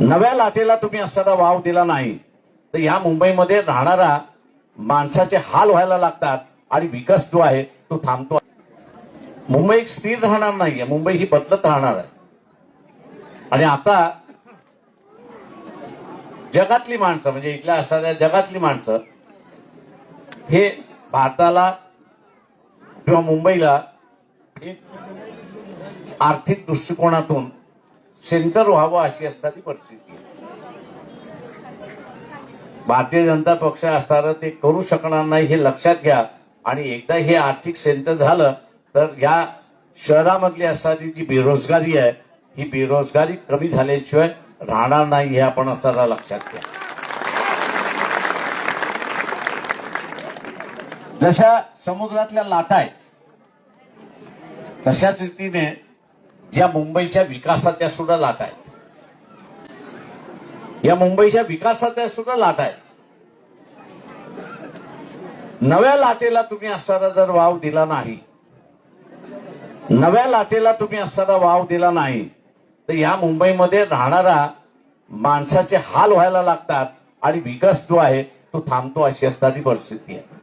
नव्या लाटेला तुम्ही असताना वाव दिला नाही. तर या मुंबईमध्ये राहणारा माणसाचे हाल व्हायला लागतात आणि विकास जो आहे तो थांबतो. मुंबई एक स्थिर राहणार नाहीये. मुंबई ही बदलत राहणार आहे. आणि आता जगातली माणसं म्हणजे इथल्या असणाऱ्या जगातली माणसं हे भारताला किंवा मुंबईला एक आर्थिक दृष्टिकोनातून सेंटर व्हावं अशी असणारी परिस्थिती आहे. भारतीय जनता पक्ष असणारं ते करू शकणार नाही हे लक्षात घ्या. आणि एकदा हे आर्थिक सेंटर झालं तर या शहरामधली असणारी जी बेरोजगारी आहे ही बेरोजगारी कमी झाल्याशिवाय राहणार नाही हे आपण असताना लक्षात घ्या. जशा समुद्रातल्या लाटा आहेत तशाच रीतीने या मुंबईच्या विकासाच्या सुद्धा लाट आहेत. या मुंबईच्या विकासाच्या सुद्धा लाट आहेत. नव्या लाटेला तुम्ही असणारा जर वाव दिला नाही नव्या लाटेला तुम्ही असणारा वाव दिला नाही तर या मुंबईमध्ये राहणारा माणसाचे हाल व्हायला लागतात आणि विकास जो आहे तो थांबतो अशी असणारी परिस्थिती आहे.